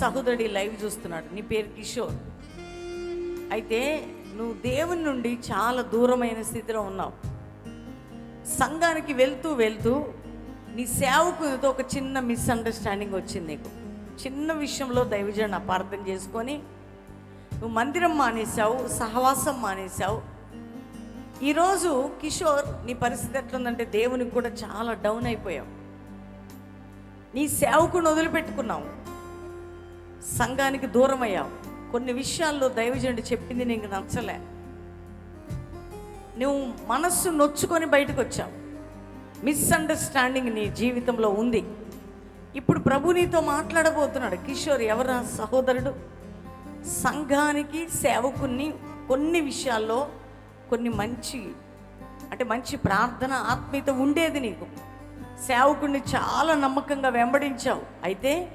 Kishore సహోదరుడి live చూస్తున్నాడు. నీ పేరు కిషోర్. అయితే నువ్వు దేవుని నుండి చాలా దూరమైన స్థితిలో ఉన్నావు. సంఘానికి వెళ్తూ వెళ్తూ నీ సేవకునితో ఒక చిన్న మిస్అండర్స్టాండింగ్ వచ్చింది నీకు. చిన్న విషయంలో దైవజన్ అపార్థం చేసుకొని నువ్వు మందిరం మానేశావు సహవాసం మానేశావు. ఈరోజు కిషోర్ నీ పరిస్థితి ఎట్లుందంటే దేవునికి కూడా చాలా డౌన్ అయిపోయావు. నీ సేవకుని వదిలిపెట్టుకున్నావు. సంఘానికి దూరం అయ్యావు కొన్ని విషయాల్లో దైవజనుడు చెప్పింది నీకు నచ్చలే. నువ్వు మనస్సు నొచ్చుకొని బయటకు వచ్చావు మిస్అండర్స్టాండింగ్ నీ జీవితంలో ఉంది. ఇప్పుడు ప్రభు నీతో మాట్లాడబోతున్నాడు. కిషోర్ ఎవరా సహోదరుడు? సంఘానికి సేవకుని కొన్ని విషయాల్లో కొన్ని మంచి అంటే మంచి ప్రార్థన ఆత్మీయత ఉండేది నీకు. సేవకుడిని చాలా నమ్మకంగా వెంబడించావు. అయితే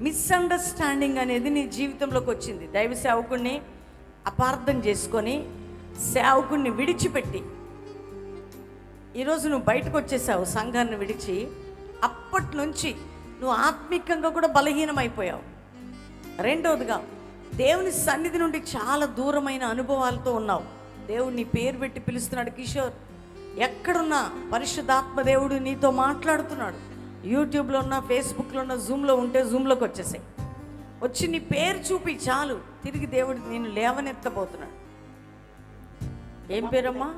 మిస్అండర్స్టాండింగ్ అనేది నీ జీవితంలోకి వచ్చింది. దైవ సేవకుడిని అపార్థం చేసుకొని సేవకుడిని విడిచిపెట్టి ఈరోజు నువ్వు బయటకు వచ్చేసావు సంఘాన్ని విడిచి. అప్పటి నుంచి నువ్వు ఆత్మికంగా కూడా బలహీనమైపోయావు. రెండవదిగా దేవుని సన్నిధి నుండి చాలా దూరమైన అనుభవాలతో ఉన్నావు. దేవుడు నీ పేరు పెట్టి పిలుస్తున్నాడు కిషోర్. ఎక్కడున్నా పరిశుద్ధాత్మ దేవుడు నీతో మాట్లాడుతున్నాడు. యూట్యూబ్లో ఉన్న ఫేస్బుక్లో ఉన్న జూమ్లో ఉంటే జూమ్లోకి వచ్చేసాయి. వచ్చి నీ పేరు చూపి చాలు. తిరిగి దేవుడు నేను లేవనెత్తబోతున్నాడు. ఏం పేరమ్మా?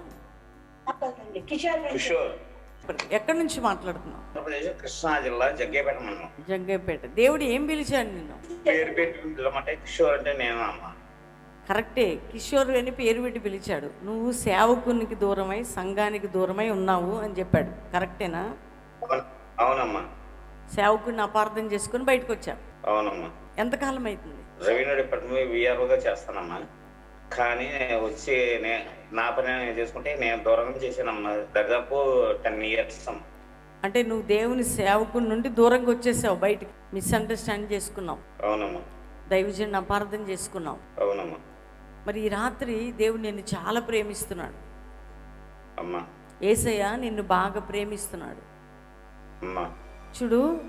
ఎక్కడి నుంచి మాట్లాడుతున్నావు? ఆంధ్రప్రదేశ్ కృష్ణా జిల్లా జగ్గేపేట మండలం జగ్గేపేట. దేవుడు ఏం పిలిచాడు నిన్ను? పేరు పెట్టి పిలవమంటే కిషోర్ అంటే నేను అమ్మ? కరెక్టే. కిషోర్ అని పేరు పెట్టి పిలిచాడు. నువ్వు సేవకునికి దూరమై సంఘానికి దూరమై ఉన్నావు అని చెప్పాడు. కరెక్టేనా? అవునమ్మా. సేవకుడిని అపార్థం చేసుకుని బయటకు వచ్చావు అవునమ్మా. ఎంతకాలం అవుతుంది రెవెన్యూ డిపార్ట్మెంట్ విఆర్ఓగా చేస్తానమ్మా. కానీ వచ్చి నే పని నేను చేసుకుంటే నేను దూరం చేశానమ్మా. దాదాపు టెన్ ఇయర్స్ అమ్మా. అంటే నువ్వు దేవుని సేవకుని నుండి దూరంగా వచ్చేసావు బయటికి. మిస్అండర్స్టాండ్ చేసుకున్నావు. అవునమ్మా. దైవజన్ అపార్థం చేసుకున్నావు. అవునమ్మా. మరి ఈ రాత్రి దేవుడు నిన్ను చాలా ప్రేమిస్తున్నాడు. అమ్మా. ఏసయ్య నిన్ను బాగా ప్రేమిస్తున్నాడు. చూడు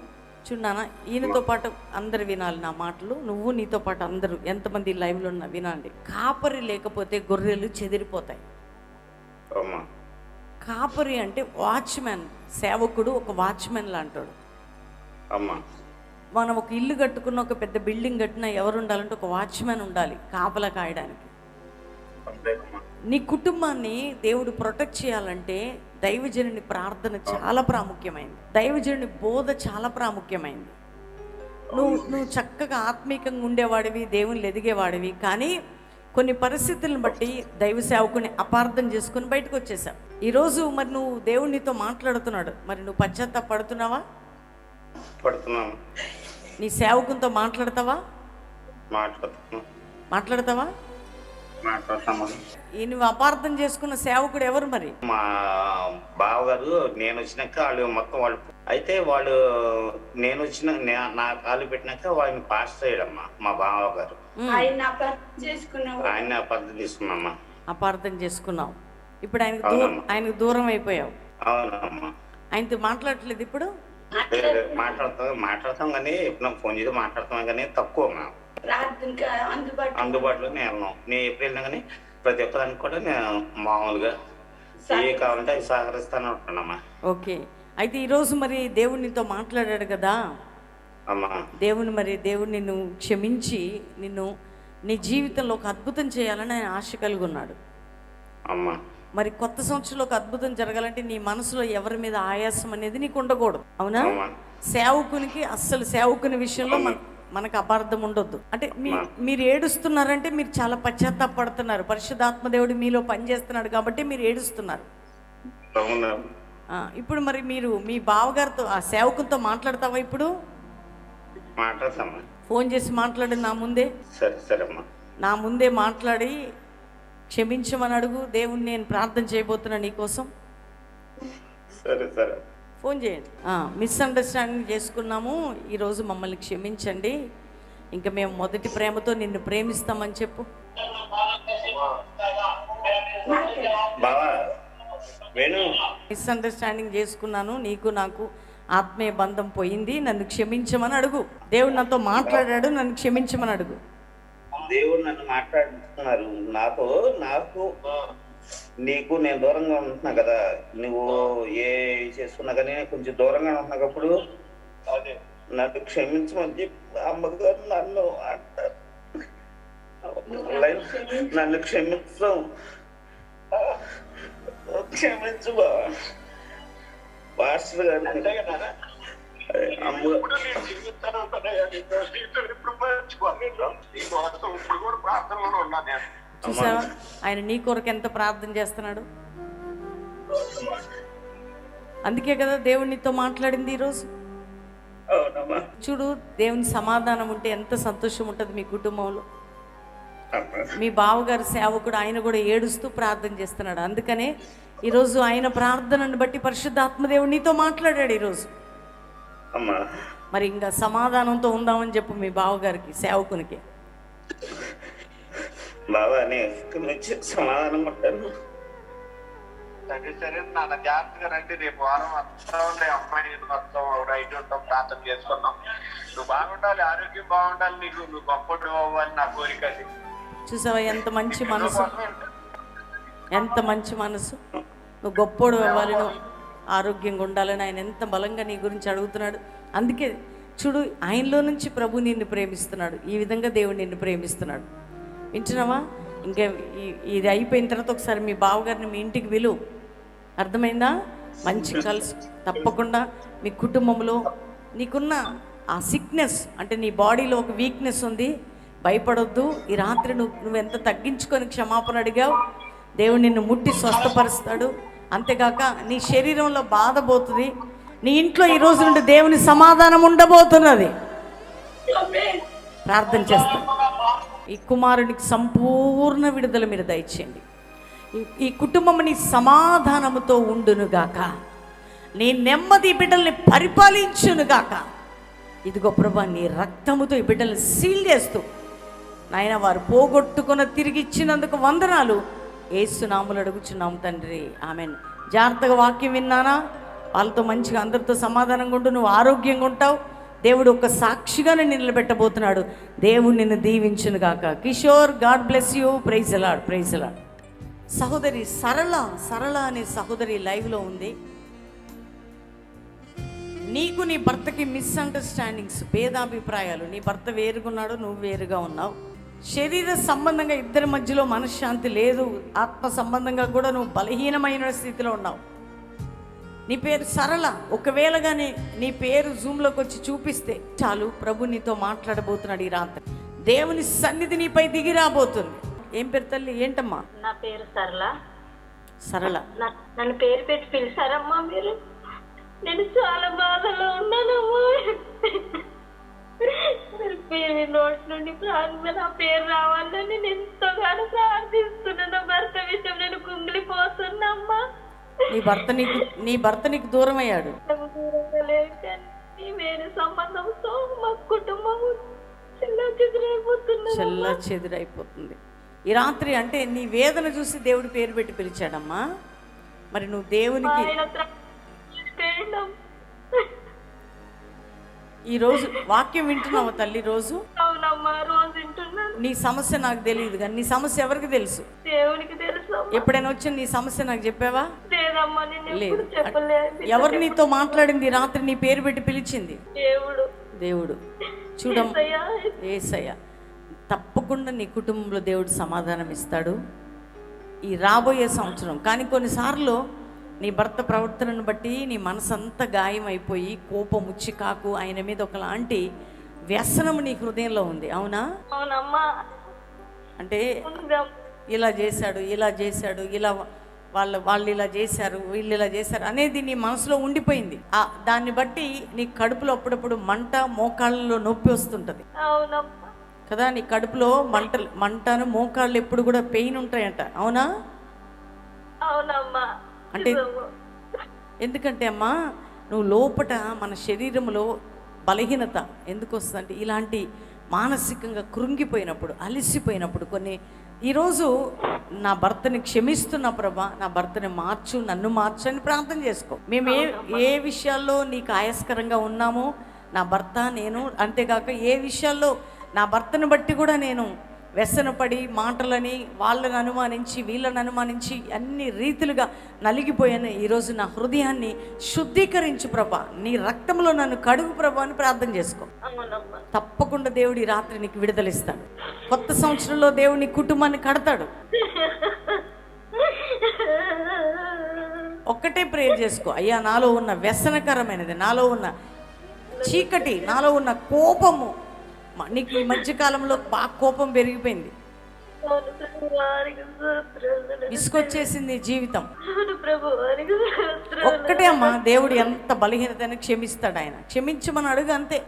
చూడు నాన్న ఈయనతో పాటు అందరు వినాలి నా మాటలు. నువ్వు నీతో పాటు అందరూ ఎంతమంది లైవ్లో ఉన్నా వినండి కాపరి లేకపోతే గొర్రెలు చెదిరిపోతాయి. కాపరి అంటే వాచ్మెన్ సేవకుడు ఒక వాచ్మెన్ లాంటాడు. అమ్మా. మనం ఒక ఇల్లు కట్టుకున్న ఒక పెద్ద బిల్డింగ్ కట్టినా ఎవరు ఉండాలంటే ఒక వాచ్మెన్ ఉండాలి కాపలా కాయడానికి. నీ కుటుంబాన్ని దేవుడు ప్రొటెక్ట్ చేయాలంటే దైవజనుని ప్రార్థన చాలా ప్రాముఖ్యమైంది. దైవజనుని బోధ చాలా ప్రాముఖ్యమైంది. నువ్వు నువ్వు చక్కగా ఆత్మీకంగా ఉండేవాడివి దేవుని ఎదిగేవాడివి కానీ కొన్ని పరిస్థితులను బట్టి దైవ సేవకుని అపార్థం చేసుకుని బయటకు వచ్చేసావు. ఈరోజు మరి నువ్వు దేవునితో మాట్లాడుతున్నాడు. మరి నువ్వు పశ్చాత్తాపడుతున్నావా పడుతున్నాము నీ సేవకునితో మాట్లాడతావా? మాట్లాడతావా? నువ్వు అపార్థం చేసుకున్న సేవకుడు ఎవరు మరి? మా బావగారు నేను వచ్చినాక వాళ్ళు మొత్తం వాళ్ళు అయితే వాళ్ళు నేను వచ్చిన నే- కాలు పెట్టినాక వాళ్ళని పాస్ చేయడమ్మా మా బావగారు. ఆయన అపార్థం ఆయన తీసుకున్నామ్మా అపార్థం చేసుకున్నావు. ఇప్పుడు ఆయనకు దూరం ఆయనకు దూరం అయిపోయావు. అవునమ్మా. ఆయనతో మాట్లాడట్లేదు ఇప్పుడు? మాట్లాడతాం మాట్లాడతాం కానీ ఇప్పుడు ఫోన్ చేసి మాట్లాడతాం కానీ తక్కువ మా ప్రార్థనకి అందుబాటు అందుబాటులో నేను వెళ్ళను. నేను ఎప్పుడు వెళ్ళినా కానీ ప్రతి ఒక్కదానికి కూడా నేను మామూలుగా ఏ కావాలంటే అవి సహకరిస్తాను ఉంటున్నామ్మా ఓకే. అయితే ఈరోజు మరి దేవుడు నీతో మాట్లాడాడు కదా? అమ్మా. దేవుని మరి దేవుడు నిన్ను క్షమించి నిన్ను నీ జీవితంలో ఒక అద్భుతం చేయాలని ఆయన ఆశ కలిగి ఉన్నాడు. అమ్మా. మరి కొత్త సంవత్సరంలో ఒక అద్భుతం జరగాలంటే నీ మనసులో ఎవరి మీద ఆయాసం అనేది నీకు ఉండకూడదు. అవునా? అమ్మా. సేవకునికి అస్సలు సేవకుని విషయంలో మన మనకు అపార్థం ఉండొద్దు. అంటే మీరు ఏడుస్తున్నారంటే మీరు చాలా పశ్చాత్తాపడుతున్నారు. పరిశుద్ధాత్మ దేవుడు మీలో పనిచేస్తున్నాడు కాబట్టి మీరు ఏడుస్తున్నారు. ఇప్పుడు మరి మీరు మీ బావగారితో ఆ సేవకునితో మాట్లాడతావా ఇప్పుడు? ఫోన్ చేసి మాట్లాడు నా ముందే. నా ముందే మాట్లాడి క్షమించమని అడుగు. దేవుణ్ణి నేను ప్రార్థన చేయబోతున్నా నీకోసం. సరే సరే. ఫోన్ చేయండి. మిస్అండర్స్టాండింగ్ చేసుకున్నాము. ఈరోజు మమ్మల్ని క్షమించండి. ఇంకా మేము మొదటి ప్రేమతో నిన్ను ప్రేమిస్తామని చెప్పు. మిస్అండర్స్టాండింగ్ చేసుకున్నాను. నీకు నాకు ఆత్మీయ బంధం పోయింది. నన్ను క్షమించమని అడుగు. దేవుడు నాతో మాట్లాడాడు. నన్ను క్షమించమని అడుగు. దేవుడు నన్ను మాట్లాడుతున్నారు. నాతో నాకు నీకు నేను దూరంగా ఉంటున్నా కదా. నువ్వు ఏ చేస్తున్నా కానీ నేను కొంచెం దూరంగా ఉంటున్నప్పుడు అదే. నన్ను క్షమించమని చెప్పి అమ్మగారు నన్ను అంటారు. నన్ను క్షమించం. క్షమించు. పాస్టర్ గారు అంతే కదా. అమ్మ. ఇప్పుడు కూడా ప్రార్థనలోనే ఉన్నా నేను. చూసావా? ఆయన నీ కొరకు ఎంత ప్రార్థన చేస్తున్నాడు? అందుకే కదా దేవుడు నీతో మాట్లాడింది ఈరోజు. చూడు దేవుని సమాధానం ఉంటే ఎంత సంతోషం ఉంటుంది మీ కుటుంబంలో. మీ బావగారు సేవకుడు ఆయన కూడా ఏడుస్తూ ప్రార్థన చేస్తున్నాడు. అందుకనే ఈరోజు ఆయన ప్రార్థనను బట్టి పరిశుద్ధాత్మదేవుడు నీతో మాట్లాడాడు ఈరోజు. మరి ఇంకా సమాధానంతో ఉందామని చెప్పు మీ బావగారికి సేవకునికి. బాబా నేను ఇక్కడి నుంచి సమాధానం ఉంటాను సరే సరే నాన్న జాగ్రత్తగా రండి. రేపు వారం వస్తా ఉండే అమ్మాయి మొత్తం రైట్ ఉంటాం ప్రార్థన చేసుకున్నాం నువ్వు బాగుండాలి ఆరోగ్యం బాగుండాలి నీకు నువ్వు గొప్పటి అవ్వాలి నా కోరిక అది. చూసావా ఎంత మంచి మనసు? ఎంత మంచి మనసు? నువ్వు గొప్పోడు అవ్వాలి నువ్వు ఆరోగ్యంగా ఉండాలని ఆయన ఎంత బలంగా నీ గురించి అడుగుతున్నాడు. అందుకే చూడు ఆయనలో నుంచి ప్రభు నిన్ను ప్రేమిస్తున్నాడు. ఈ విధంగా దేవుడు నిన్ను ప్రేమిస్తున్నాడు. వింటున్నావా? ఇంకా ఇది అయిపోయిన తర్వాత ఒకసారి మీ బావగారిని మీ ఇంటికి విలువ అర్థమైందా? మంచి కలిసి తప్పకుండా మీ కుటుంబంలో నీకున్న ఆ సిక్నెస్ అంటే నీ బాడీలో ఒక వీక్నెస్ ఉంది. భయపడొద్దు. ఈ రాత్రి నువ్వు నువ్వు ఎంత తగ్గించుకొని క్షమాపణ అడిగావు? దేవుడు నిన్ను ముట్టి స్వస్థపరుస్తాడు. అంతేగాక నీ శరీరంలో బాధ పోతుంది. నీ ఇంట్లో ఈ రోజు నుండి దేవుని సమాధానం ఉండబోతున్నది. ప్రార్థన చేస్తాను ఈ కుమారునికి సంపూర్ణ విడుదల మీరు దయచేయండి. ఈ- కుటుంబంని సమాధానముతో ఉండునుగాక. నీ నెమ్మది ఈ బిడ్డల్ని పరిపాలించునుగాక. ఇదిగో ప్రభా నీ రక్తముతో ఈ బిడ్డల్ని సీల్ చేస్తూ నాయన వారు పోగొట్టుకున్న తిరిగి ఇచ్చినందుకు వందనాలు. ఏసునాములు అడుగుచున్నాం తండ్రి. ఆమెన్. జాగ్రత్తగా వాక్యం విన్నానా? వాళ్ళతో మంచిగా అందరితో సమాధానంగా ఉంటూ నువ్వు ఆరోగ్యంగా ఉంటావు. దేవుడు ఒక సాక్షిగా నిన్ను నిలబెట్టబోతున్నాడు. దేవుడు నిన్ను దీవించును గాక. Kishore God bless you. Praise the lord praise the lord సహోదరి సరళ సరళ అనే సహోదరి లైవ్లో ఉంది. నీకు నీ భర్తకి మిస్అండర్స్టాండింగ్స్ భేదాభిప్రాయాలు నీ భర్త వేరుగున్నాడు నువ్వు వేరుగా ఉన్నావు. శరీర సంబంధంగా ఇద్దరి మధ్యలో మనశ్శాంతి లేదు. ఆత్మ సంబంధంగా కూడా నువ్వు బలహీనమైన స్థితిలో ఉన్నావు. నీ పేరు సరళ. ఒకవేళ కానీ నీ పేరు జూమ్లోకి వచ్చి చూపిస్తే చాలు ప్రభు నీతో మాట్లాడబోతున్నాడు ఈ రాత్రి. దేవుని సన్నిధి నీపై దిగి రాబోతుంది. ఏం పేరు తల్లి? ఏంటమ్మా? నా పేరు సరళ. సరళ. నన్ను పేరు పెట్టి పిలిచారమ్మా మీరు. నేను చాలా బాధలో ఉన్నానమ్మా. పేరు నోటి నుండి ప్రారంభ నా పేరు రావాలని నేను ఎంతగానో ప్రార్థిస్తున్నాను. భర్త విషయం నేను కుంగిలిపోతున్నమ్మా నీ భర్త నీకు నీ భర్త నీకు దూరం అయ్యాడు వేరే సంబంధంతో మా కుటుంబం చెల్ల చెదురైపోతుంది. ఈ రాత్రి అంటే నీ వేదన చూసి దేవుడి పేరు పెట్టి పిలిచాడమ్మా. మరి నువ్వు దేవునికి. ఈ రోజు వాక్యం వింటున్నావా తల్లి రోజు? నీ సమస్య నాకు తెలియదు కానీ నీ సమస్య ఎవరికి తెలుసు? దేవునికి తెలుసు ఎప్పుడైనా వచ్చి నీ సమస్య నాకు చెప్పావా? లేదు. ఎవరు నీతో మాట్లాడింది రాత్రి నీ పేరు పెట్టి పిలిచింది? దేవుడు. దేవుడు. చూడం. ఏసయ్య. తప్పకుండా నీ కుటుంబంలో దేవుడు సమాధానం ఇస్తాడు. ఈ రాబోయే సంవత్సరం. కానీ కొన్నిసార్లు నీ భర్త ప్రవర్తనను బట్టి నీ మనసు అంతా గాయం అయిపోయి కోపం ఉచ్చికాకు ఆయన మీద ఒకలాంటి వ్యసనం నీ హృదయంలో ఉంది. అవునా? అవునమ్మా. అంటే. ఇలా చేశాడు ఇలా చేశాడు ఇలా వాళ్ళ వాళ్ళు ఇలా చేశారు వీళ్ళు ఇలా చేశారు అనేది నీ మనసులో ఉండిపోయింది. ఆ దాన్ని బట్టి నీ కడుపులో అప్పుడప్పుడు మంట మోకాళ్ళలో నొప్పి వస్తుంటుంది. అవునమ్మా. కదా నీ కడుపులో మంట మంటను మోకాళ్ళు ఎప్పుడు కూడా పెయిన్ ఉంటాయంట. అవునా? అవునమ్మా. అంటే. ఎందుకంటే అమ్మా నువ్వు లోపట మన శరీరంలో బలహీనత ఎందుకు వస్తుందంటే ఇలాంటి మానసికంగా కృంగిపోయినప్పుడు అలసిపోయినప్పుడు కొన్ని ఈరోజు నా భర్తని క్షమిస్తున్నా ప్రభా నా భర్తని మార్చు నన్ను మార్చు అని ప్రార్థన చేసుకో మేము ఏ ఏ విషయాల్లో నీకు ఆయాస్కరంగా ఉన్నామో నా భర్త నేను అంతేకాక ఏ విషయాల్లో నా భర్తను బట్టి కూడా నేను వ్యసనపడి మాటలని వాళ్ళని అనుమానించి వీళ్ళని అనుమానించి అన్ని రీతిలుగా నలిగిపోయాను ఈరోజు నా హృదయాన్ని శుద్ధీకరించు ప్రభా. నీ రక్తంలో నన్ను కడుగు ప్రభా అని ప్రార్థన చేసుకో. తప్పకుండా దేవుడు ఈ రాత్రి నీకు విడుదలిస్తాడు. కొత్త సంవత్సరంలో దేవుడు నీ కుటుంబాన్ని కడతాడు. ఒక్కటే ప్రేయర్ చేసుకో. అయ్యా నాలో ఉన్న వ్యసనకరమైనది నాలో ఉన్న చీకటి నాలో ఉన్న కోపము నీకు ఈ మధ్యకాలంలో బాగా కోపం పెరిగిపోయింది. విసుకొచ్చేసింది జీవితం. ఒక్కటే అమ్మా దేవుడు ఎంత బలహీనతని క్షమిస్తాడు ఆయన. క్షమించమని అడుగు అంతే.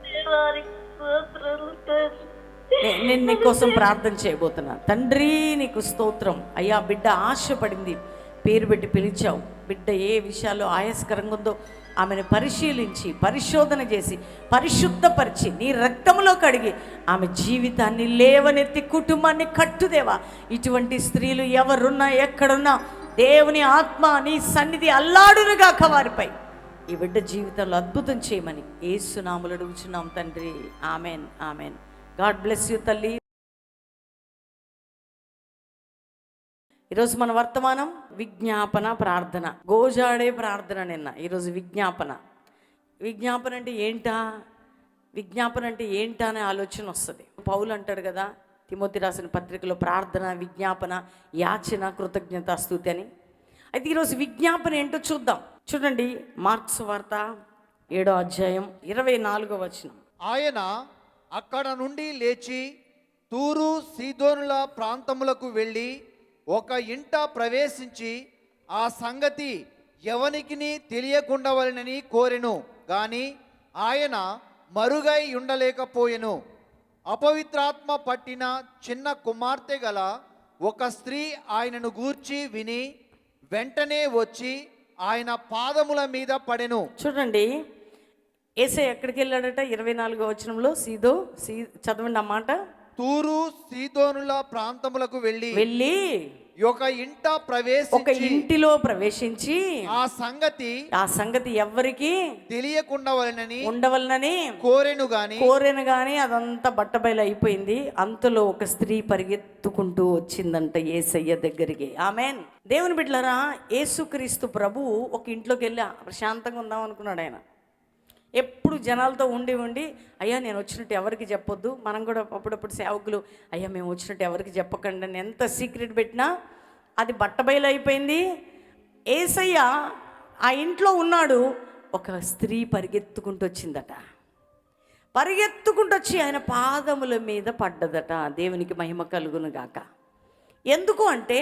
నేను నీకోసం ప్రార్థన చేయబోతున్నా. తండ్రి నీకు స్తోత్రం. అయ్యా బిడ్డ ఆశపడింది. పేరు పెట్టి పిలిచావు. బిడ్డ ఏ విషయాల్లో ఆయాస్కరంగా ఉందో ఆమెను పరిశీలించి పరిశోధన చేసి పరిశుద్ధపరిచి నీ రక్తంలో కడిగి ఆమె జీవితాన్ని లేవనెత్తి కుటుంబాన్ని కట్టుదేవా. ఇటువంటి స్త్రీలు ఎవరున్నా ఎక్కడున్నా దేవుని ఆత్మ నీ సన్నిధి అల్లాడునుగాక వారిపై. ఈ బిడ్డ జీవితంలో అద్భుతం చేయమని ఏసునాములు అడుగుచున్నాం తండ్రి. Amen amen. God bless you తల్లి. ఈరోజు మన వర్తమానం విజ్ఞాపన ప్రార్థన. గోజాడే ప్రార్థన నిన్న ఈరోజు విజ్ఞాపన. విజ్ఞాపన అంటే ఏంటా? విజ్ఞాపన అంటే ఏంటా అనే ఆలోచన వస్తుంది. పౌలు అంటాడు కదా తిమోతి రాసిన పత్రికలో ప్రార్థన విజ్ఞాపన యాచన కృతజ్ఞత స్థుతి అని. అయితే ఈరోజు విజ్ఞాపన ఏంటో చూద్దాం. చూడండి మార్క్స్ వార్త ఏడో అధ్యాయం ఇరవై నాలుగో వచనం. ఆయన అక్కడ నుండి లేచి తూరు సీదోనుల ప్రాంతములకు వెళ్ళి ఒక ఇంట ప్రవేశించి ఆ సంగతి ఎవనికిని తెలియకుండవలనని కోరెను కానీ ఆయన మరుగై ఉండలేకపోయెను. అపవిత్రాత్మ పట్టిన చిన్న కుమార్తె గల ఒక స్త్రీ ఆయనను గూర్చి విని వెంటనే వచ్చి ఆయన పాదముల మీద పడెను. చూడండి ఏసై ఎక్కడికి వెళ్ళాడట ఇరవై నాలుగో వచనంలో సీదో సీ చదవండి అన్నమాట తూరు సీదోనుల ప్రాంతములకు వెళ్ళి వెళ్ళి ఒక ఇంట ఒక ప్రవేశించి ఇంటిలో ప్రవేశించి ఆ సంగతి ఆ సంగతి ఎవ్వరికి తెలియకుండవలనని ఉండవలనని కోరెను గాని కోరెను కానీ అదంతా బట్టబయలు అయిపోయింది. అంతలో ఒక స్త్రీ పరిగెత్తుకుంటూ వచ్చిందంట ఏసయ్య దగ్గరికి. ఆమెన్. దేవుని బిడ్డలారా యేసుక్రీస్తు ప్రభు ఒక ఇంట్లోకి వెళ్ళి ప్రశాంతంగా ఉందాం అనుకున్నాడు ఆయన. ఎప్పుడు జనాలతో ఉండి ఉండి అయ్యా నేను వచ్చినట్టు ఎవరికి చెప్పొద్దు. మనం కూడా అప్పుడప్పుడు సేవకులు అయ్యా మేము వచ్చినట్టు ఎవరికి చెప్పకండి అని ఎంత సీక్రెట్ పెట్టినా అది బట్టబయలు అయిపోయింది. ఏసయ్య ఆ ఇంట్లో ఉన్నాడు. ఒక స్త్రీ పరిగెత్తుకుంటూ వచ్చిందట పరిగెత్తుకుంటూ వచ్చి ఆయన పాదముల మీద పడ్డదట. దేవునికి మహిమ కలుగును గాక. ఎందుకు అంటే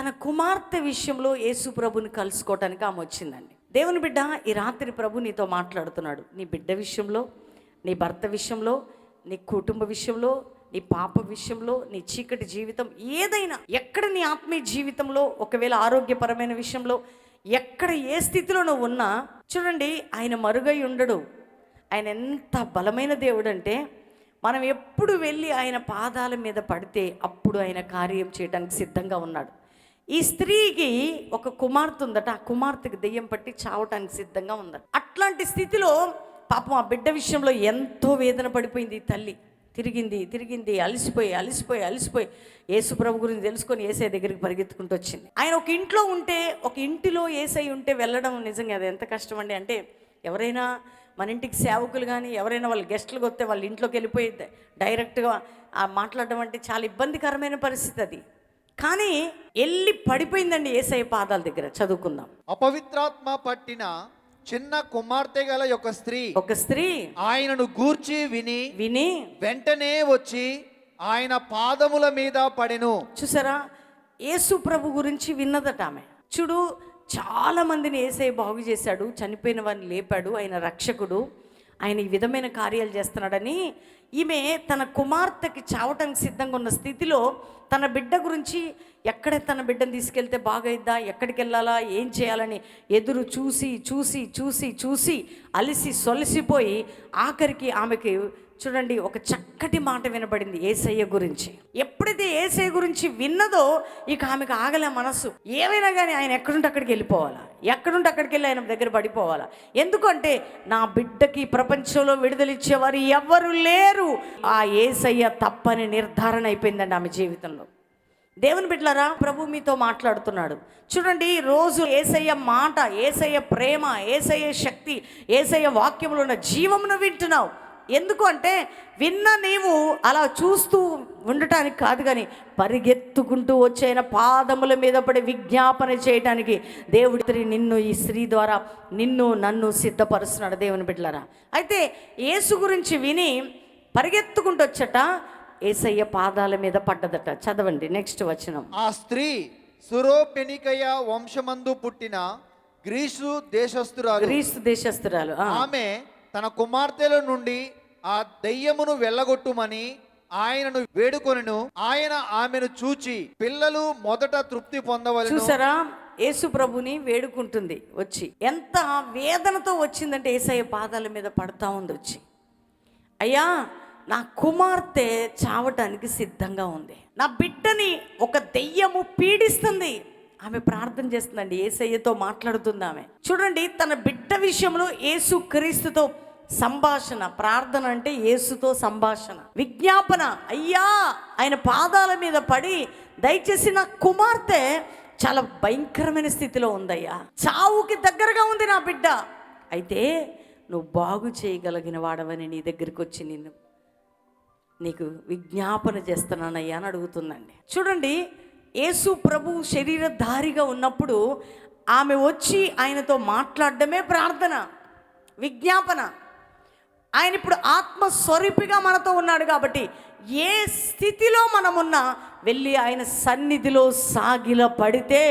తన కుమార్తె విషయంలో యేసు ప్రభుని కలుసుకోవటానికి ఆమె వచ్చిందండి. దేవుని బిడ్డ ఈ రాత్రి ప్రభు నీతో మాట్లాడుతున్నాడు. నీ బిడ్డ విషయంలో నీ భర్త విషయంలో నీ కుటుంబ విషయంలో నీ పాప విషయంలో నీ చీకటి జీవితం ఏదైనా ఎక్కడ నీ ఆత్మీయ జీవితంలో ఒకవేళ ఆరోగ్యపరమైన విషయంలో ఎక్కడ ఏ స్థితిలో నువ్వు ఉన్నా చూడండి ఆయన మరుగై ఉండడు. ఆయన ఎంత బలమైన దేవుడు అంటే మనం ఎప్పుడు వెళ్ళి ఆయన పాదాల మీద పడితే అప్పుడు ఆయన కార్యం చేయడానికి సిద్ధంగా ఉన్నాడు. ఈ స్త్రీకి ఒక కుమార్తె ఉందట. ఆ కుమార్తెకి దెయ్యం పట్టి చావటానికి సిద్ధంగా ఉందట. అట్లాంటి స్థితిలో పాపం ఆ బిడ్డ విషయంలో ఎంతో వేదన పడిపోయింది తల్లి. తిరిగింది తిరిగింది అలసిపోయి అలసిపోయి అలసిపోయి యేసుప్రభు గురించి తెలుసుకొని ఏసై దగ్గరికి పరిగెత్తుకుంటూ వచ్చింది. ఆయన ఒక ఇంట్లో ఉంటే ఒక ఇంటిలో ఏసై ఉంటే వెళ్ళడం నిజంగా అది ఎంత కష్టం అండి అంటే ఎవరైనా మన ఇంటికి సేవకులు కానీ ఎవరైనా వాళ్ళు గెస్టులకు వస్తే వాళ్ళ ఇంట్లోకి వెళ్ళిపోయి డైరెక్ట్గా మాట్లాడడం అంటే చాలా ఇబ్బందికరమైన పరిస్థితి అది. కానీ వెళ్ళి పడిపోయిందండి ఏసఐ పాదాల దగ్గర చదువుకుందాం. అపవిత్రాత్మ పట్టిన చిన్న కుమార్తె గల ఒక స్త్రీ ఒక స్త్రీ ఆయనను గూర్చి విని విని వెంటనే వచ్చి ఆయన పాదముల మీద పడెను. చూసారా? యేసు ప్రభు గురించి విన్నదట ఆమె. చూడు చాలా మందిని ఏసై బాగు చేశాడు చనిపోయిన వారిని లేపాడు ఆయన రక్షకుడు ఆయన ఈ విధమైన కార్యాలు చేస్తున్నాడని ఈమె తన కుమార్తెకి చావటానికి సిద్ధంగా ఉన్న స్థితిలో తన బిడ్డ గురించి ఎక్కడ తన బిడ్డను తీసుకెళ్తే బాగైద్దా? ఎక్కడికి వెళ్ళాలా? ఏం చేయాలని ఎదురు చూసి చూసి చూసి చూసి అలిసి సొలసిపోయి ఆఖరికి ఆమెకి చూడండి ఒక చక్కటి మాట వినబడింది ఏసయ్య గురించి. ఎప్పుడైతే ఏసయ్య గురించి విన్నదో ఇక ఆమెకు ఆగలే మనస్సు ఏమైనా కానీ ఆయన ఎక్కడుంటే అక్కడికి వెళ్ళిపోవాలా? ఎక్కడుంటే అక్కడికి వెళ్ళి ఆయన దగ్గర పడిపోవాలా? ఎందుకంటే నా బిడ్డకి ప్రపంచంలో విడుదలిచ్చేవారు ఎవ్వరు లేరు. ఆ ఏసయ్య తప్పని నిర్ధారణ అయిపోయిందండి ఆమె జీవితంలో. దేవుని బిడ్డలారా ప్రభు మీతో మాట్లాడుతున్నాడు. చూడండి రోజు ఏసయ్య మాట ఏసయ్య ప్రేమ ఏసయ్య శక్తి ఏసయ్య వాక్యములో ఉన్న జీవమును వింటున్నావు. ఎందుకు అంటే విన్న నీవు అలా చూస్తూ ఉండటానికి కాదు కానీ పరిగెత్తుకుంటూ వచ్చైన పాదముల మీద పడి విజ్ఞాపన చేయటానికి దేవుడి నిన్ను ఈ స్త్రీ ద్వారా నిన్ను నన్ను సిద్ధపరుస్తున్నాడు దేవుని బిడ్డలారా. అయితే యేసు గురించి విని పరిగెత్తుకుంటూ వచ్చట ఏసయ్య పాదాల మీద పడ్డదట. చదవండి నెక్స్ట్ వచనం. ఆ స్త్రీ సురోపెనికయ వంశమందు పుట్టిన గ్రీసు దేశస్థురాలు. గ్రీస్తు దేశస్తురాలు. ఆమె తన కుమార్తెల నుండి ఆ దయ్యమును వెళ్ళగొట్టుమని ఆయనను వేడుకొనెను. ఆయన ఆమెను చూచి పిల్లలు మొదట తృప్తి పొందవలను. చూసారా? యేసు ప్రభుని వేడుకుంటుంది వచ్చి. ఎంత వేదనతో వచ్చిందంటే ఏసయ్య పాదాల మీద పడతా ఉంది వచ్చి. అయ్యా నా కుమార్తె చావటానికి సిద్ధంగా ఉంది. నా బిడ్డని ఒక దెయ్యము పీడిస్తుంది. ఆమె ప్రార్థన చేస్తుందండి. ఏసయ్యతో మాట్లాడుతుంది ఆమె. చూడండి తన బిడ్డ విషయంలో యేసు క్రీస్తుతో సంభాషణ ప్రార్థన అంటే యేసుతో సంభాషణ. విజ్ఞాపన అయ్యా! ఆయన పాదాల మీద పడి దయచేసి నా కుమార్తె చాలా భయంకరమైన స్థితిలో ఉందయ్యా. చావుకి దగ్గరగా ఉంది నా బిడ్డ. అయితే నువ్వు బాగు చేయగలిగిన వాడవని నీ దగ్గరికి వచ్చి నిన్ను నీకు విజ్ఞాపన చేస్తున్నానయ్యా అని అడుగుతుందండి. చూడండి యేసు ప్రభు శరీరధారిగా ఉన్నప్పుడు ఆమె వచ్చి ఆయనతో మాట్లాడడమే ప్రార్థన విజ్ఞాపన. ఆయన ఇప్పుడు ఆత్మ స్వరూపిగా మనతో ఉన్నాడు కాబట్టి ఏ స్థితిలో మనమున్నా వెళ్ళి ఆయన సన్నిధిలో సాగిల పడితే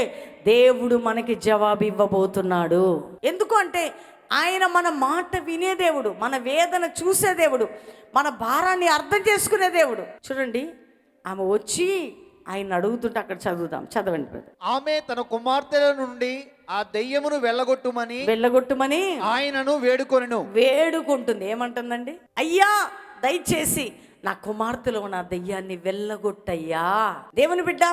దేవుడు మనకి జవాబు ఇవ్వబోతున్నాడు. ఎందుకు అంటే ఆయన మన మాట వినే దేవుడు మన వేదన చూసే దేవుడు మన భారాన్ని అర్థం చేసుకునే దేవుడు. చూడండి ఆమె వచ్చి ఆయన అడుగుతుంటే అక్కడ చదువుదాం చదవండి ఆమె తన కుమార్తెల నుండి ఆ దయ్యమును వెళ్ళగొట్టుమని వెళ్ళగొట్టుమని ఆయనను వేడుకొనెను. వేడుకుంటుంది. ఏమంటుందండి? అయ్యా దయచేసి నా కుమార్తెలో నా దయ్యాన్ని వెళ్ళగొట్టయ్యా. దేవుని బిడ్డ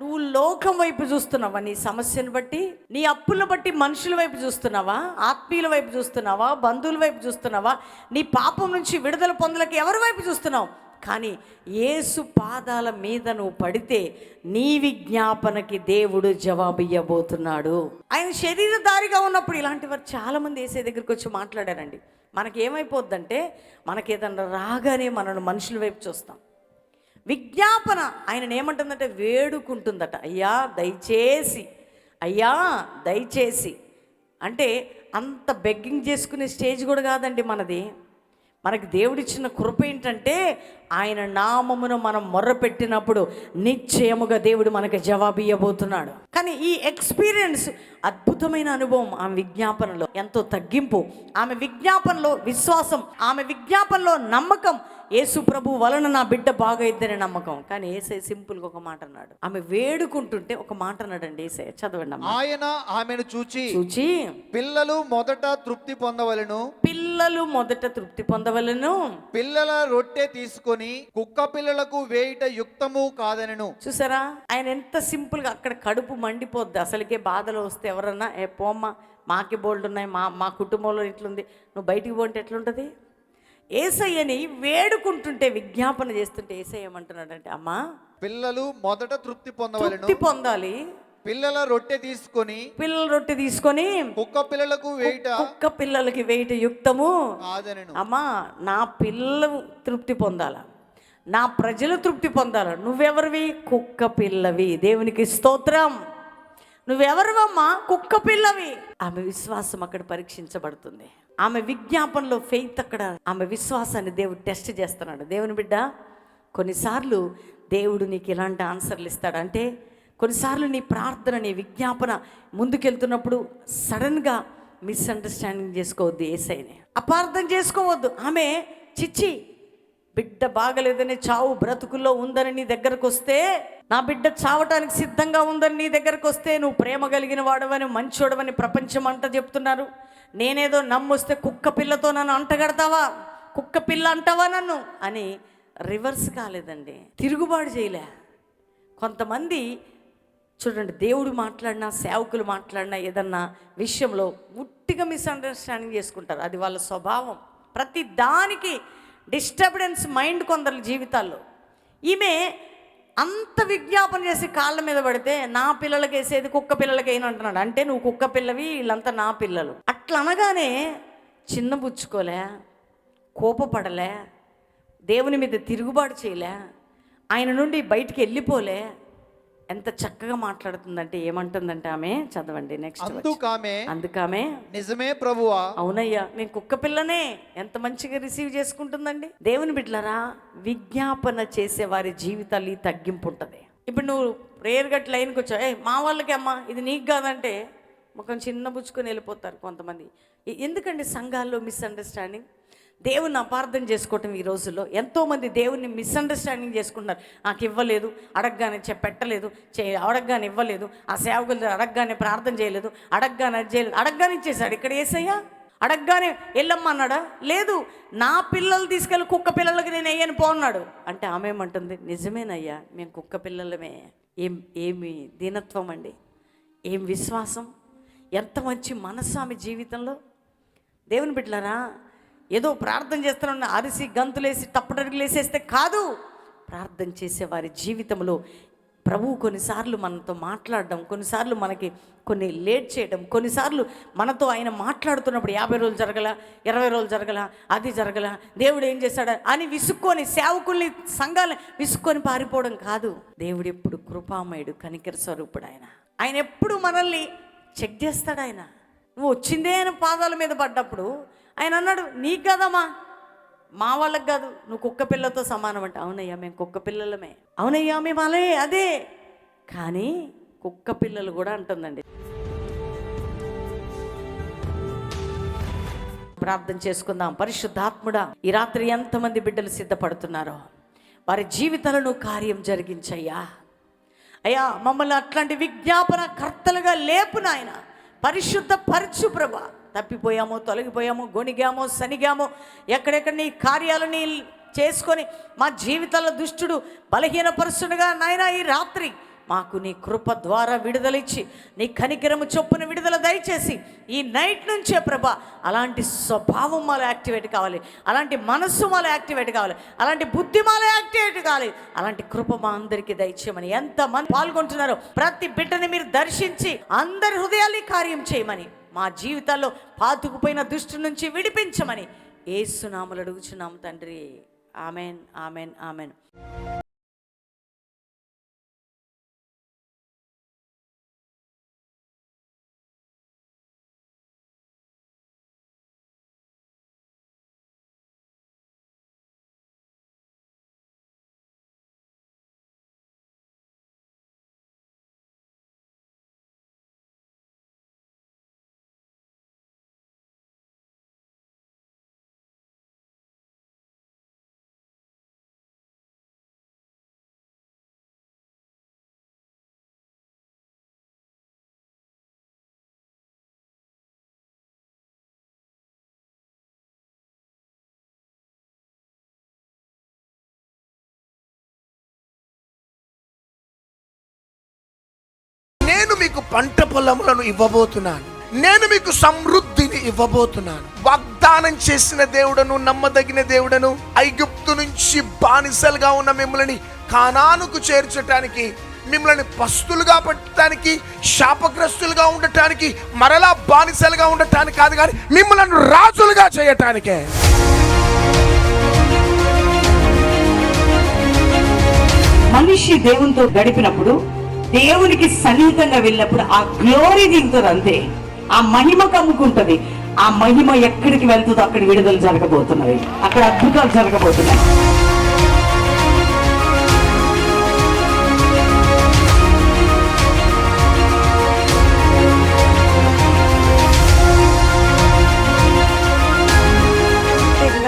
నువ్వు లోకం వైపు చూస్తున్నావా? నీ సమస్యను బట్టి నీ అప్పులను బట్టి మనుషుల వైపు చూస్తున్నావా? ఆత్మీయుల వైపు చూస్తున్నావా? బంధువుల వైపు చూస్తున్నావా? నీ పాపం నుంచి విడుదల పొందలకి ఎవరి వైపు చూస్తున్నావు? కానీ ఏసు పాదాల మీద నువ్వు పడితే నీ విజ్ఞాపనకి దేవుడు జవాబు ఇవ్వబోతున్నాడు ఆయన శరీరధారిగా ఉన్నప్పుడు ఇలాంటి వారు చాలామంది ఏసే దగ్గరికి వచ్చి మాట్లాడారండి. మనకి ఏమైపోద్దంటే మనకి ఏదన్నా రాగానే మనల్ని మనుషుల వైపు చూస్తాం. విజ్ఞాపన ఆయన ఏమంటుందంటే వేడుకుంటుందట. అయ్యా దయచేసి అయ్యా దయచేసి. అంటే అంత బెగ్గింగ్ చేసుకునే స్టేజ్ కూడా కాదండి మనది. మనకి దేవుడిచ్చిన కృప ఏంటంటే ఆయన నామమును మనం మొర్రపెట్టినప్పుడు నిశ్చయముగా దేవుడు మనకు జవాబియ్యబోతున్నాడు. కానీ ఈ ఎక్స్పీరియన్స్ అద్భుతమైన అనుభవం ఆమె విజ్ఞాపనలో ఎంతో తగ్గింపు. ఆమె విజ్ఞాపనలో విశ్వాసం ఆమె విజ్ఞాపనలో నమ్మకం యేసు ప్రభు వలన నా బిడ్డ బాగైద్దని నమ్మకం. కానీ ఏసై సింపుల్గా ఒక మాట అన్నాడు. ఆమె వేడుకుంటుంటే ఒక మాట అన్నాడండి ఏసై. చదవండి ఆయన ఆమెను చూచి చూచి పిల్లలు మొదట తృప్తి పొందవలను. పిల్లలు మొదట తృప్తి పొందవలను. పిల్లల రొట్టె తీసుకొని కుక్క పిల్లలకు వేయుట యుక్తము కాదనెను. చూసారా? ఆయన ఎంత సింపుల్గా అక్కడ కడుపు మండిపోద్ది. అసలుకే బాధలు వస్తే ఎవరన్నా ఏ పోమ్మ మాకి బోల్డ్ ఉన్నాయి మా మా కుటుంబంలో ఇట్లుంది. నువ్వు బయటికి పోంటే ఎట్లుంటుంది? ఏసయ్యని వేడుకుంటుంటే విజ్ఞాపన చేస్తుంటే ఏసయ్య ఏమంటున్నాడంటే అమ్మా పిల్లలు మొదట తృప్తి పొందవలను. తృప్తి పొందాలి. పిల్లల రొట్టె తీసుకొని పిల్లల రొట్టె తీసుకొని కుక్క పిల్లలకు వేయుట కుక్క పిల్లలకి వేయట యుక్తము. కాదనెను. అమ్మా నా పిల్లలు తృప్తి పొందాల. నా ప్రజలు తృప్తి పొందాల. నువ్వెవరివి? కుక్క పిల్లవి. దేవునికి స్తోత్రం. నువ్వెవరివమ్మా? కుక్క పిల్లవి. ఆమె విశ్వాసం అక్కడ పరీక్షించబడుతుంది. ఆమె విజ్ఞాపనలో ఫెయిత్ అక్కడ. ఆమె విశ్వాసాన్ని దేవుడు టెస్ట్ చేస్తున్నాడు. దేవుని బిడ్డ కొన్నిసార్లు దేవుడు నీకు ఇలాంటి ఆన్సర్లు ఇస్తాడు. అంటే కొన్నిసార్లు నీ ప్రార్థన నీ విజ్ఞాపన ముందుకెళ్తున్నప్పుడు సడన్గా మిస్అండర్స్టాండింగ్ చేసుకోవద్దు ఏసైని. అపార్థం చేసుకోవద్దు. ఆమె చిచ్చి బిడ్డ బాగలేదని చావు బ్రతుకుల్లో ఉందని నీ దగ్గరకు వస్తే నా బిడ్డ చావటానికి సిద్ధంగా ఉందని నీ దగ్గరకు వస్తే నువ్వు ప్రేమ కలిగిన వాడవని మంచోడవని ప్రపంచం అంతా చెప్తున్నారు. నేనేదో నమ్మొస్తే కుక్క పిల్లతో నన్ను అంటగడతావా? కుక్క పిల్ల అంటావా నన్ను? అని రివర్స్ కాలేదండి. తిరుగుబాటు చేయలే. కొంతమంది చూడండి దేవుడు మాట్లాడినా సేవకులు మాట్లాడినా ఏదన్నా విషయంలో ఉట్టిగా మిస్అండర్స్టాండింగ్ చేసుకుంటారు. అది వాళ్ళ స్వభావం. ప్రతి దానికి డిస్టర్బెన్స్ మైండ్ కొందరు జీవితాల్లో. ఈమె అంత విజ్ఞాపన చేసి కాళ్ళ మీద పడితే నా పిల్లలకి వేసేది కుక్క పిల్లలకి అయిన అంటున్నాడు. అంటే నువ్వు కుక్క పిల్లవి వీళ్ళంతా నా పిల్లలు. అట్లా అనగానే చిన్నబుచ్చుకోలే కోపపడలే దేవుని మీద తిరుగుబాటు చేయలే ఆయన నుండి బయటికి వెళ్ళిపోలే ఎంత చక్కగా మాట్లాడుతుందంటే ఏమంటుందంటే ఆమె చదవండి నెక్స్ట్ అందుకామె అందుకామె నిజమే ప్రభువా. అవునయ్యా నేను కుక్క పిల్లనే. ఎంత మంచిగా రిసీవ్ చేసుకుంటుందండి. దేవుని బిడ్డలారా విజ్ఞాపన చేసే వారి జీవితాలు ఈ తగ్గింపు ఉంటుంది. ఇప్పుడు నువ్వు ప్రేయర్ గట్ లైన్కి వచ్చావు. ఏ మా వాళ్ళకి అమ్మా ఇది నీకు కాదంటే ముఖం చిన్న బుచ్చుకొని వెళ్ళిపోతారు కొంతమంది. ఎందుకండి సంఘాల్లో మిస్అండర్స్టాండింగ్ దేవుని అపార్థం చేసుకోవటం ఈ రోజుల్లో. ఎంతోమంది దేవుని మిస్అండర్స్టాండింగ్ చేసుకుంటున్నారు. నాకు ఇవ్వలేదు అడగగానే చె పెట్టలేదు చే అడగగానే ఇవ్వలేదు ఆ సేవకులు అడగగానే ప్రార్థన చేయలేదు అడగగానే చేయలేదు అడగగానే ఇచ్చేసాడు ఇక్కడ ఏసయ్యా? అడగగానే వెళ్ళమ్మన్నాడా లేదు నా పిల్లలు తీసుకెళ్ళి కుక్క పిల్లలకి నేను వేయను పోన్నాడు అంటే ఆమె ఏమంటుంది? నిజమేనయ్యా మేము కుక్క పిల్లలమే. ఏం ఏమి దీనత్వం అండి? ఏం విశ్వాసం? ఎంత మంచి మనస్సు ఆమె జీవితంలో? దేవుని బిడ్డలారా ఏదో ప్రార్థన చేస్తానన్న అరిసి గంతులేసి తప్పటడుగులు వేసేస్తే కాదు. ప్రార్థన చేసే వారి జీవితంలో ప్రభువు కొన్నిసార్లు మనతో మాట్లాడడం కొన్నిసార్లు మనకి కొన్ని లేట్ చేయడం కొన్నిసార్లు మనతో ఆయన మాట్లాడుతున్నప్పుడు యాభై రోజులు జరగల ఇరవై రోజులు జరగల అది జరగల దేవుడు ఏం చేశాడు అని విసుక్కొని సేవకుల్ని సంఘాలని విసుక్కొని పారిపోవడం కాదు. దేవుడు ఎప్పుడు కృపామయుడు కనికర స్వరూపుడు ఆయన. ఆయన ఎప్పుడు మనల్ని చెక్ చేస్తాడు ఆయన. నువ్వు వచ్చిందే అని పాదాల మీద పడ్డప్పుడు ఆయన అన్నాడు నీకు కదమ్మా. మా వాళ్ళకి కాదు నువ్వు కుక్క పిల్లతో సమానం అంటే. అవునయ్యా మేము కుక్క పిల్లలమే. అవునయ్యా మేము అలే అదే. కానీ కుక్క పిల్లలు కూడా అంటుందండి. ప్రార్థన చేసుకుందాం. పరిశుద్ధాత్ముడా ఈ రాత్రి ఎంతమంది బిడ్డలు సిద్ధపడుతున్నారో. వారి జీవితాలను కార్యం జరిగించయ్యా. అయ్యా మమ్మల్ని అట్లాంటి విజ్ఞాపన కర్తలుగా లేపు నాయన. పరిశుద్ధ పరచు ప్రభా. తప్పిపోయాము తొలగిపోయాము గొణిగాము సనిగామో ఎక్కడెక్కడ నీ కార్యాలని చేసుకొని మా జీవితాల దుష్టుడు బలహీనపరుచుడుగా నాయన ఈ రాత్రి మాకు నీ కృప ద్వారా విడుదలిచ్చి నీ కనికరము చొప్పున విడుదల దయచేసి ఈ నైట్ నుంచే ప్రభ అలాంటి స్వభావం మాలో యాక్టివేట్ కావాలి. అలాంటి మనస్సు మాలో యాక్టివేట్ కావాలి. అలాంటి బుద్ధి మాలో యాక్టివేట్ కావాలి. అలాంటి కృప మా అందరికీ దయచేయమని. ఎంతమంది పాల్గొంటున్నారో ప్రతి బిడ్డని మీరు దర్శించి అందరి హృదయాల్ని కార్యం చేయమని. మా జీవితాల్లో పాతుకుపోయిన దృష్టి నుంచి విడిపించమని ఏసునామలు అడుగుచున్నాం తండ్రి. Amen amen amen. నేను మీకు పంట పొలములను ఇవ్వబోతున్నాను. నేను మీకు సమృద్ధిని ఇవ్వబోతున్నాను. వాగ్దానం చేసిన దేవుడను నమ్మదగిన దేవుడను ఐగుప్తు నుంచి బానిసలుగా ఉన్న మిమ్మల్ని కానానుకు చేర్చటానికి మిమ్మల్ని పస్తులుగా పెట్టడానికి శాపగ్రస్తులుగా ఉండటానికి మరలా బానిసలుగా ఉండటానికి కాదు కానీ మిమ్మల్ని రాజులుగా చేయటానికే. మనిషి దేవునితో గడిపినప్పుడు దేవునికి సన్నిహితంగా వెళ్ళినప్పుడు ఆ గ్లోరీ దిగుతుంది అంతే. ఆ మహిమ కమ్ముకుంటుంది. ఆ మహిమ ఎక్కడికి వెళ్తుందో అక్కడ విడుదల జరగబోతున్నది. అక్కడ అద్భుతాలు జరగబోతున్నాయి.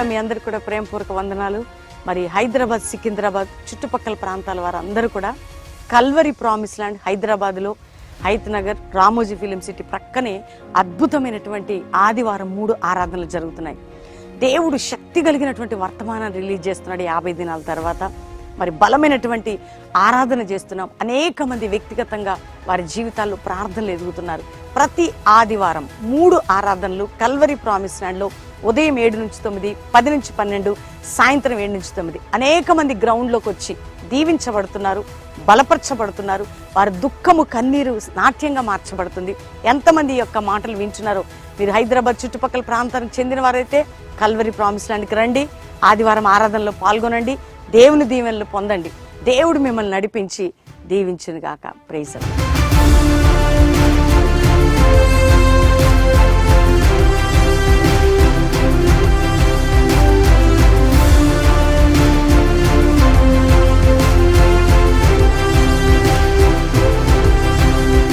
మీ అందరికి కూడా ప్రేమపూర్వక వందనాలు. మరి హైదరాబాద్ సికింద్రాబాద్ చుట్టుపక్కల ప్రాంతాల వారందరూ కూడా కల్వరి ప్రామిస్ ల్యాండ్ హైదరాబాద్లో హైత్ నగర్ రామోజీ ఫిలిం సిటీ ప్రక్కనే అద్భుతమైనటువంటి ఆదివారం మూడు ఆరాధనలు జరుగుతున్నాయి. దేవుడు శక్తి కలిగినటువంటి వర్తమానం రిలీజ్ చేస్తున్నాడు యాభై దినాల తర్వాత. మరి బలమైనటువంటి ఆరాధన చేస్తున్నాం. అనేక మంది వ్యక్తిగతంగా వారి జీవితాల్లో ప్రార్థనలు ఎదుగుతున్నారు. ప్రతి ఆదివారం మూడు ఆరాధనలు కల్వరి ప్రామిస్ ల్యాండ్లో ఉదయం ఏడు నుంచి తొమ్మిది పది నుంచి పన్నెండు సాయంత్రం ఏడు నుంచి తొమ్మిది. అనేక మంది గ్రౌండ్లోకి వచ్చి దీవించబడుతున్నారు బలపరచబడుతున్నారు. వారి దుఃఖము కన్నీరు నాట్యంగా మార్చబడుతుంది. ఎంతమంది యొక్క మాటలు వింటున్నారో మీరు హైదరాబాద్ చుట్టుపక్కల ప్రాంతానికి చెందిన వారైతే కల్వరి ప్రామిస్ ల్యాండ్కి రండి. ఆదివారం ఆరాధనలో పాల్గొనండి. దేవుని దీవెనలు పొందండి. దేవుడు మిమ్మల్ని నడిపించి దీవించును గాక ప్రైజ్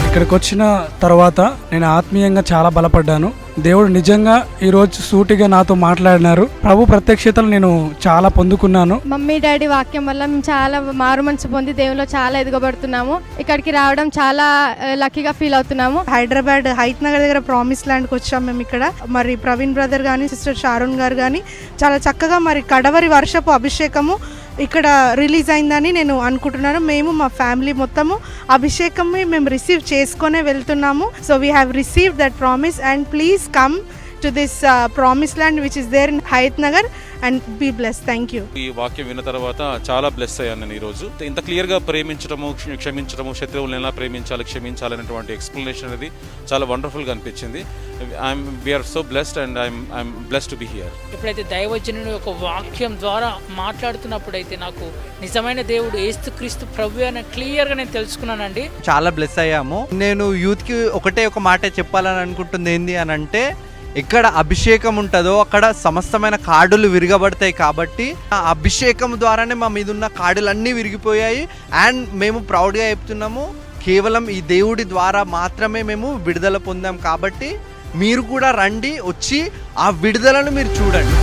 ఇక్కడికి వచ్చిన తర్వాత నేను ఆత్మీయంగా చాలా బలపడ్డాను. దేవుడు నిజంగా ఈరోజు సూటిగా నాతో మాట్లాడినారు. ప్రభు ప్రత్యక్షతలు నేను చాలా పొందుకున్నాను. మమ్మీ డాడీ వాక్యం వల్ల మేము చాలా మారు మనసు పొంది దేవులో చాలా ఎదగబడుతున్నాము. ఇక్కడికి రావడం చాలా లక్కీగా ఫీల్ అవుతున్నాము. హైదరాబాద్ హైత్ నగర్ దగ్గర ప్రామిస్ ల్యాండ్కి వచ్చాం మేము ఇక్కడ. మరి ప్రవీణ్ బ్రదర్ కానీ సిస్టర్ షారుణ్ గారు కానీ చాలా చక్కగా మరి కడవరి వర్షపు అభిషేకము ఇక్కడ రిలీజ్ అయిందని నేను అనుకుంటున్నాను. మేము మా ఫ్యామిలీ మొత్తము అభిషేకం మేము రిసీవ్ చేసుకొనే వెళ్తున్నాము. So we have receive that promise and please come to this promise land which is there in Hayath Nagar and be bless thank you ఈ వాక్యం విన్న తర్వాత చాలా బ్లెస్ అయ్యాను నేను ఈరోజు. ఇంత క్లియర్గా ప్రేమించడము క్ష- క్షమించడము శత్రువులను ఎలా ప్రేమించాలి క్షమించాలనేటువంటి ఎక్స్ప్లెనేషన్ అనేది చాలా వండర్ఫుల్గా అనిపించింది. I'm we are so blessed and I'm I'm blessed to be here ఎప్పుడైతే దైవజనుడు ఒక వాక్యం ద్వారా మాట్లాడుతున్నప్పుడైతే నాకు నిజమైన దేవుడు ఏస్తుక్రీస్తు ప్రభు అని క్లియర్గా నేను తెలుసుకున్నానండి. చాలా బ్లెస్ అయ్యాము. నేను యూత్కి ఒకటే ఒక మాట చెప్పాలని అనుకుంటుంది ఏంది అని అంటే ఎక్కడ అభిషేకం ఉంటుందో అక్కడ సమస్తమైన కాడులు విరగబడతాయి కాబట్టి ఆ అభిషేకం ద్వారానే మా మీద ఉన్న కాడులన్నీ విరిగిపోయాయి. అండ్ మేము ప్రౌడ్గా చెప్తున్నాము కేవలం ఈ దేవుడి ద్వారా మాత్రమే మేము విడుదల పొందాం కాబట్టి మీరు కూడా రండి వచ్చి ఆ విడుదలను మీరు చూడండి.